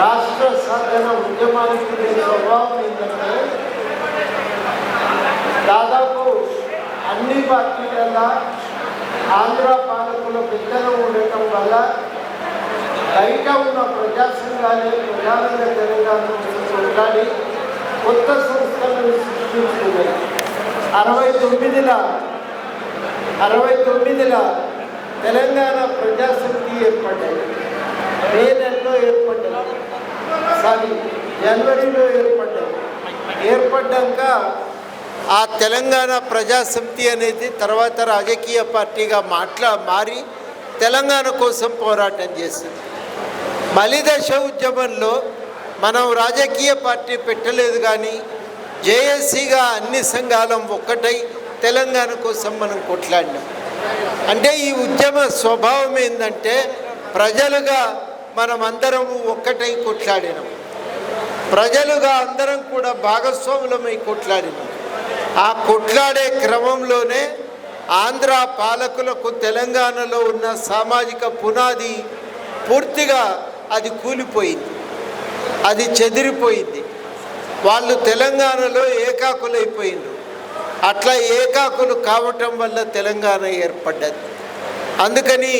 రాష్ట్ర సాధన ఉద్యమానికి ఉండే స్వభావం ఏంటంటే దాదాపు అన్ని పార్టీల ఆంధ్ర పాలకుల పెద్దలు ఉండటం వల్ల బయట ఉన్న ప్రజా ప్రధానంగా తెలంగాణ కోసం కొత్త సంస్థలను సృష్టించుకున్నాయి అరవై తొమ్మిదిల అరవై తొమ్మిదిల తెలంగాణ ప్రజాశక్తి ఏర్పడ్డాయి మే నెలలో ఏర్పడ్డాయి సారీ జనవరిలో ఏర్పడ్డాయి. ఏర్పడ్డాక ఆ తెలంగాణ ప్రజాసమితి అనేది తర్వాత రాజకీయ పార్టీగా మాట్లా మారి తెలంగాణ కోసం పోరాటం చేసింది. మలిదశ ఉద్యమంలో మనం రాజకీయ పార్టీ పెట్టలేదు కానీ జేఏసీగా అన్ని సంఘాలం ఒక్కటై తెలంగాణ కోసం మనం కొట్లాడినాం. అంటే ఈ ఉద్యమ స్వభావం ఏంటంటే ప్రజలుగా మనం ఒక్కటై కొట్లాడినాం. ప్రజలుగా అందరం కూడా భాగస్వాములమై కొట్లాడినాం. ఆ కొట్లాడే క్రమంలోనే ఆంధ్ర పాలకులకు తెలంగాణలో ఉన్న సామాజిక పునాది పూర్తిగా అది కూలిపోయింది. అది చెదిరిపోయింది. వాళ్ళు తెలంగాణలో ఏకాకులైపోయిండ్రు. అట్లా ఏకాకులు కావటం వల్ల తెలంగాణ ఏర్పడ్డది. అందుకని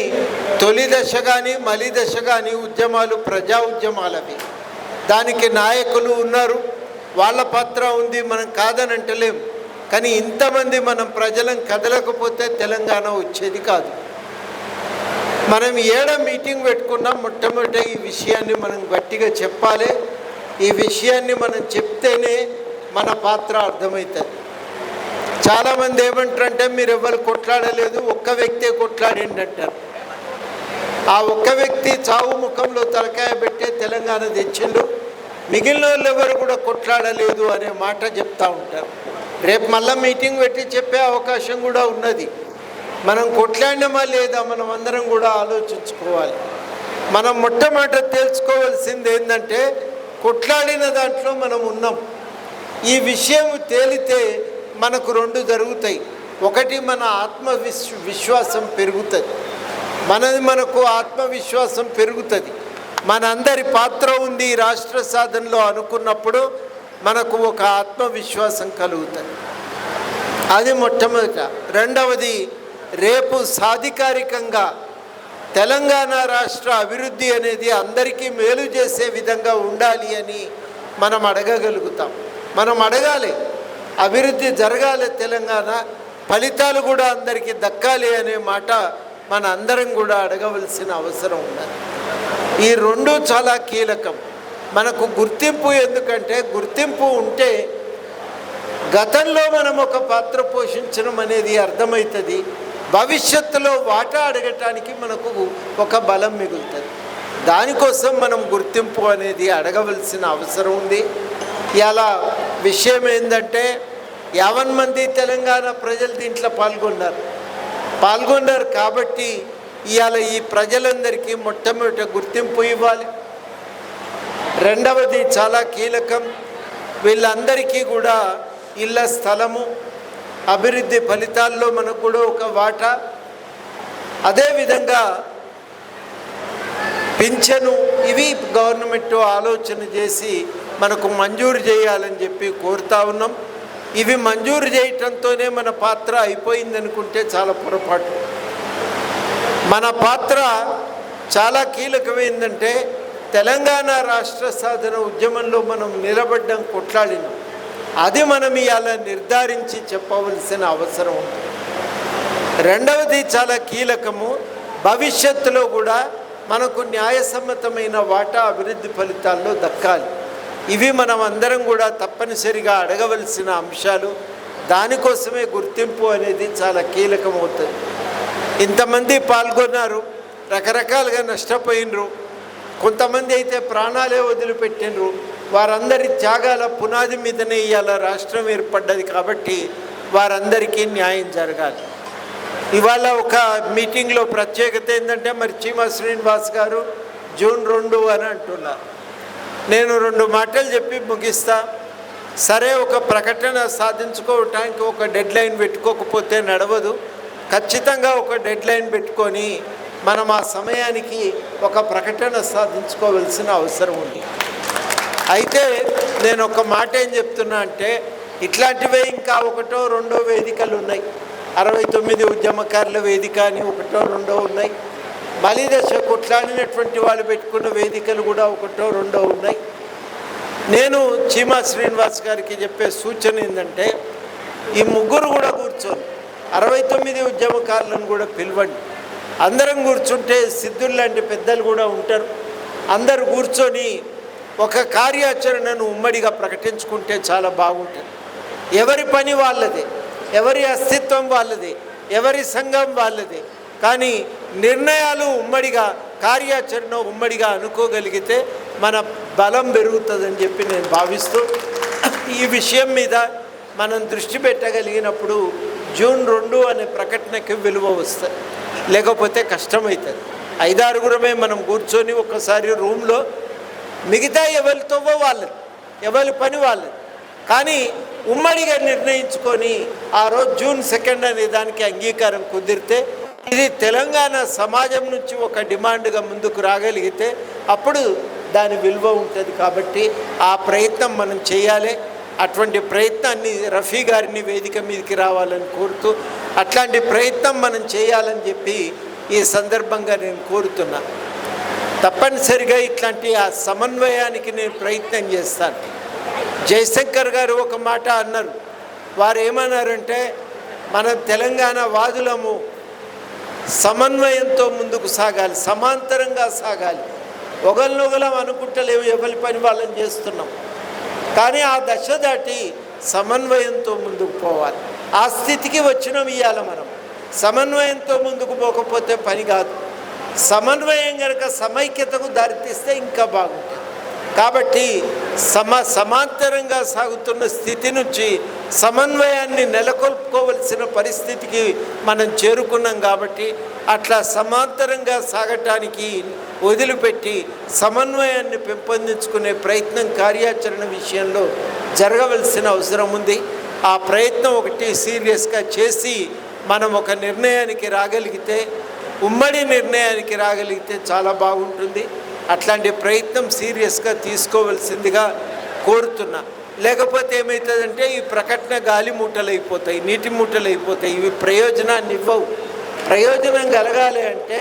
తొలి దశ కానీ మలి దశ కానీ ఉద్యమాలు ప్రజా ఉద్యమాలవి. దానికి నాయకులు ఉన్నారు వాళ్ళ పాత్ర ఉంది మనం కాదని అంటలేం. కానీ ఇంతమంది మనం ప్రజలం కదలకపోతే తెలంగాణ వచ్చేది కాదు. మనం ఏడ మీటింగ్ పెట్టుకున్నాం మొట్టమొదట ఈ విషయాన్ని మనం గట్టిగా చెప్పాలి. ఈ విషయాన్ని మనం చెప్తేనే మన పాత్ర అర్థమవుతుంది. చాలామంది ఏమంటారంటే మీరు ఎవరు కొట్లాడలేదు ఒక్క వ్యక్తే కొట్లాడిండి అంటారు ఆ ఒక్క వ్యక్తి చావు ముఖంలో తలకాయ పెట్టే తెలంగాణ తెచ్చిండు. మిగిలిన వాళ్ళు ఎవరు కూడా కొట్లాడలేదు అనే మాట చెప్తూ ఉంటారు. రేపు మళ్ళీ మీటింగ్ పెట్టి చెప్పే అవకాశం కూడా ఉన్నది. మనం కొట్లాడినామా లేదా మనం అందరం కూడా ఆలోచించుకోవాలి. మనం మొట్టమొదట తెలుసుకోవాల్సింది ఏంటంటే కొట్లాడిన దాంట్లో మనం ఉన్నాం. ఈ విషయం తేలితే మనకు రెండు జరుగుతాయి. ఒకటి మన ఆత్మవిశ్వ విశ్వాసం పెరుగుతుంది. మనది మనకు ఆత్మవిశ్వాసం పెరుగుతుంది. మనందరి పాత్ర ఉంది రాష్ట్ర సాధనలో అనుకున్నప్పుడు మనకు ఒక ఆత్మవిశ్వాసం కలుగుతుంది. అది మొట్టమొదట. రెండవది రేపు సాధికారికంగా తెలంగాణ రాష్ట్ర అభివృద్ధి అనేది అందరికీ మేలు చేసే విధంగా ఉండాలి అని మనం అడగగలుగుతాం. మనం అడగాలి. అభివృద్ధి జరగాలి తెలంగాణ. ఫలితాలు కూడా అందరికీ దక్కాలి అనే మాట మన అందరం కూడా అడగవలసిన అవసరం ఉన్నది. ఈ రెండు చాలా కీలకం. మనకు గుర్తింపు ఎందుకంటే గుర్తింపు ఉంటే గతంలో మనం ఒక పాత్ర పోషించడం అనేది అర్థమవుతుంది. భవిష్యత్తులో వాటా అడగటానికి మనకు ఒక బలం మిగులుతుంది. దానికోసం మనం గుర్తింపు అనేది అడగవలసిన అవసరం ఉంది. ఇలా విషయం ఏంటంటే యావన్ మంది తెలంగాణ ప్రజలు దీంట్లో పాల్గొన్నారు. పాల్గొన్నారు కాబట్టి ఇవాళ ఈ ప్రజలందరికీ మొట్టమొదట గుర్తింపు ఇవ్వాలి. రెండవది చాలా కీలకం వీళ్ళందరికీ కూడా ఇళ్ళ స్థలము అభివృద్ధి ఫలితాల్లో మనకు కూడా ఒక వాటా. అదేవిధంగా పింఛను ఇవి గవర్నమెంట్ ఆలోచన చేసి మనకు మంజూరు చేయాలని చెప్పి కోరుతా ఉన్నాం. ఇవి మంజూరు చేయటంతోనే మన పాత్ర అయిపోయింది అనుకుంటే చాలా పొరపాటు. మన పాత్ర చాలా కీలకమైందంటే తెలంగాణ రాష్ట్ర సాధన ఉద్యమంలో మనం నిలబడ్డం కొట్లాడినాం. అది మనం ఇవాళ నిర్ధారించి చెప్పవలసిన అవసరం ఉంది. రెండవది చాలా కీలకము. భవిష్యత్తులో కూడా మనకు న్యాయసమ్మతమైన వాటా అభివృద్ధి ఫలితాల్లో దక్కాలి. ఇవి మనం అందరం కూడా తప్పనిసరిగా అడగవలసిన అంశాలు. దానికోసమే గుర్తింపు అనేది చాలా కీలకమవుతుంది. ఇంతమంది పాల్గొన్నారు రకరకాలుగా నష్టపోయినరు. కొంతమంది అయితే ప్రాణాలే వదిలిపెట్టినరు. వారందరి త్యాగాల పునాది మీదనే ఇవాళ రాష్ట్రం ఏర్పడ్డది కాబట్టి వారందరికీ న్యాయం జరగాలి. ఇవాళ ఒక మీటింగ్లో ప్రత్యేకత ఏంటంటే మరి చీమా శ్రీనివాస్ గారు జూన్ రెండు అని అంటున్నారు. నేను రెండు మాటలు చెప్పి ముగిస్తా. సరే ఒక ప్రకటన సాధించుకోవటానికి ఒక డెడ్ లైన్ పెట్టుకోకపోతే నడవదు. ఖచ్చితంగా ఒక డెడ్ లైన్ పెట్టుకొని మనం ఆ సమయానికి ఒక ప్రకటన సాధించుకోవాల్సిన అవసరం ఉంది. అయితే నేను ఒక మాట ఏం చెప్తున్నా అంటే ఇట్లాంటివే ఇంకా ఒకటో రెండో వేదికలు ఉన్నాయి. అరవై తొమ్మిది ఉద్యమకారుల వేదిక అని ఒకటో రెండో ఉన్నాయి. బలిదశ కొట్లాడినటువంటి వాళ్ళు పెట్టుకున్న వేదికలు కూడా ఒకటో రెండో ఉన్నాయి. నేను చీమా శ్రీనివాస్ గారికి చెప్పే సూచన ఏంటంటే ఈ ముగ్గురు కూడా కూర్చోండి. అరవై తొమ్మిది ఉద్యమకారులను కూడా పిలవండి. అందరం కూర్చుంటే సిద్ధులు లాంటి పెద్దలు కూడా ఉంటారు. అందరు కూర్చొని ఒక కార్యాచరణను ఉమ్మడిగా ప్రకటించుకుంటే చాలా బాగుంటుంది. ఎవరి పని వాళ్ళది ఎవరి అస్తిత్వం వాళ్ళది ఎవరి సంఘం వాళ్ళది. కానీ నిర్ణయాలు ఉమ్మడిగా కార్యాచరణ ఉమ్మడిగా అనుకోగలిగితే మన బలం పెరుగుతుందని చెప్పి నేను భావిస్తూ ఈ విషయం మీద మనం దృష్టి పెట్టగలిగినప్పుడు జూన్ రెండు అనే ప్రకటనకి విలువ వస్తుంది లేకపోతే కష్టమవుతుంది ఐదారుగురమే మనం కూర్చొని ఒక్కసారి రూమ్లో మిగతా ఎవరితోవో వాళ్ళది ఎవరి పని వాళ్ళది. కానీ ఉమ్మడిగా నిర్ణయించుకొని ఆ రోజు జూన్ సెకండ్ అనే దానికి అంగీకారం కుదిరితే ఇది తెలంగాణ సమాజం నుంచి ఒక డిమాండ్గా ముందుకు రాగలిగితే అప్పుడు దాని విలువ ఉంటుంది కాబట్టి ఆ ప్రయత్నం మనం చేయాలి. అటువంటి ప్రయత్నాన్ని రఫీ గారిని వేదిక మీదకి రావాలని కోరుతూ అట్లాంటి ప్రయత్నం మనం చేయాలని చెప్పి ఈ సందర్భంగా నేను కోరుతున్నా. తప్పనిసరిగా ఇట్లాంటి ఆ సమన్వయానికి నేను ప్రయత్నం చేస్తాను. జయశంకర్ గారు ఒక మాట అన్నారు. వారు ఏమన్నారంటే మనం తెలంగాణ వాదులము సమన్వయంతో ముందుకు సాగాలి సమాంతరంగా సాగాలి. ఒకరినొకలం అనుకుంటలేము ఎవరి పని వాళ్ళని చేస్తున్నాం. కానీ ఆ దశ దాటి సమన్వయంతో ముందుకు పోవాలి. ఆ స్థితికి వచ్చినాం ఇవ్వాల మనం. సమన్వయంతో ముందుకు పోకపోతే పని కాదు. సమన్వయం కనుక సమైక్యతకు దారితీస్తే ఇంకా బాగుంటుంది. కాబట్టి సమ సమాంతరంగా సాగుతున్న స్థితి నుంచి సమన్వయాన్ని నెలకొల్పుకోవలసిన పరిస్థితికి మనం చేరుకున్నాం కాబట్టి అట్లా సమాంతరంగా సాగటానికి వదిలిపెట్టి సమన్వయాన్ని పెంపొందించుకునే ప్రయత్నం కార్యాచరణ విషయంలో జరగవలసిన అవసరం ఉంది. ఆ ప్రయత్నం ఒకటి సీరియస్గా చేసి మనం ఒక నిర్ణయానికి రాగలిగితే ఉమ్మడి నిర్ణయానికి రాగలిగితే చాలా బాగుంటుంది. అట్లాంటి ప్రయత్నం సీరియస్గా తీసుకోవాల్సిందిగా కోరుతున్నా. లేకపోతే ఏమవుతుందంటే ఈ ప్రకటన గాలి మూటలు అయిపోతాయి నీటి మూటలు అయిపోతాయి ఇవి ప్రయోజనాన్ని ఇవ్వవు. ప్రయోజనం కలగాలి అంటే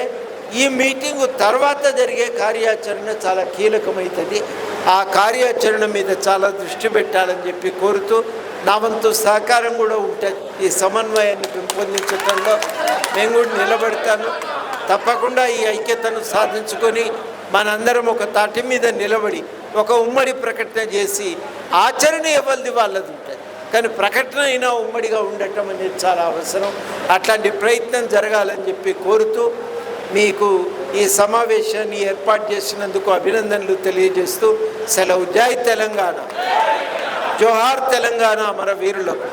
ఈ మీటింగు తర్వాత జరిగే కార్యాచరణ చాలా కీలకమవుతుంది ఆ కార్యాచరణ మీద చాలా దృష్టి పెట్టాలని చెప్పి కోరుతూ నా వంతు సహకారం కూడా ఉంటుంది ఈ సమన్వయాన్ని పెంపొందించడంలో మేము కూడా నిలబడతాను. తప్పకుండా ఈ ఐక్యతను సాధించుకొని మనందరం ఒక తాటి మీద నిలబడి ఒక ఉమ్మడి ప్రకటన చేసి ఆచరణ ఎవరిది వాళ్ళది ఉంటుంది. కానీ ప్రకటన అయినా ఉమ్మడిగా ఉండటం అనేది చాలా అవసరం. అట్లాంటి ప్రయత్నం జరగాలని చెప్పి కోరుతూ మీకు ఈ సమావేశాన్ని ఏర్పాటు చేసినందుకు అభినందనలు తెలియజేస్తూ సెలవు. జాయ్ తెలంగాణ. జోహార్ తెలంగాణ మన వీరులకు.